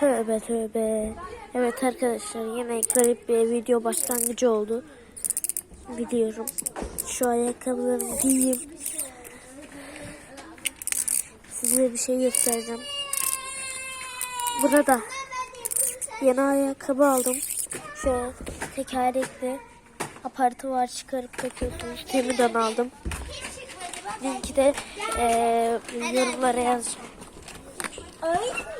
Tövbe tövbe. Evet arkadaşlar yine garip bir video başlangıcı oldu. Biliyorum. Şu ayakkabılarımı giyeyim. Size bir şey göstereceğim. Burada yeni ayakkabı aldım. Şöyle tekerlekli aparatı var çıkarıp takıyorsunuz. Temu'dan aldım. Linki de eee yorumlara yazacağım. Ay.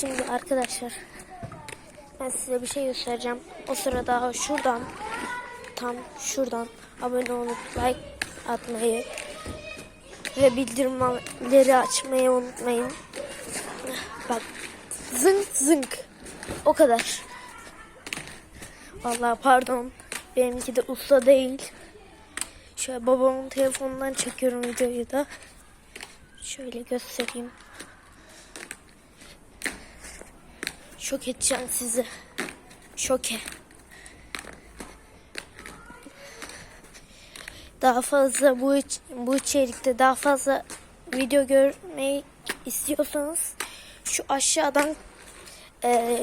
Şimdi arkadaşlar ben size bir şey göstereceğim. O sırada şuradan tam şuradan abone olup like atmayı ve bildirimleri açmayı unutmayın. Bak zınk zınk o kadar. Vallahi pardon benimki de usta değil. Şöyle babamın telefonundan çekiyorum videoyu da. Şöyle göstereyim. Şok edeceğim sizi. Şoke. Daha fazla bu iç- bu içerikte daha fazla video görmeyi istiyorsanız şu aşağıdan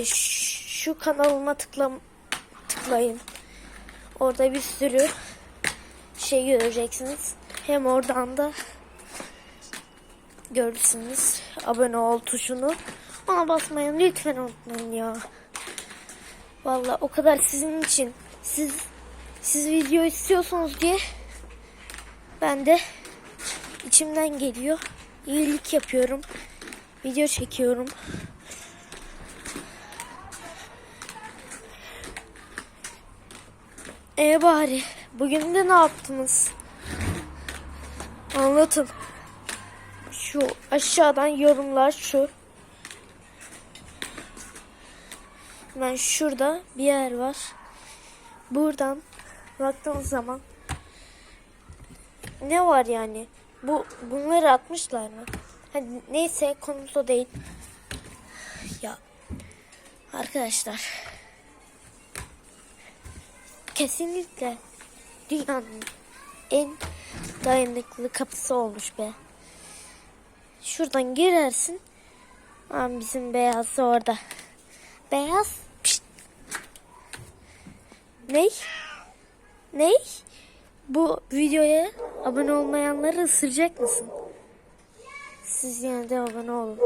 ş- şu kanalıma tıkla tıklayın. Orada bir sürü şey göreceksiniz. Hem oradan da görürsünüz abone ol tuşunu. Ona basmayın lütfen unutmayın ya. Vallahi o kadar sizin için. Siz siz video istiyorsunuz diye ben de içimden geliyor. İyilik yapıyorum. Video çekiyorum. E bari bugün de ne yaptınız? Anlatın. Şu aşağıdan yorumlar şu. Hemen şurada bir yer var. Buradan baktığınız zaman ne var yani? Bu bunları atmışlar mı? Hadi neyse konumuz o değil. Ya arkadaşlar kesinlikle dünyanın en dayanıklı kapısı olmuş be. Şuradan girersin. Aa, bizim beyaz da orada. Beyaz. Pişt. Ney? Ney? Bu videoya abone olmayanları ısıracak mısın? Siz yine de abone olun.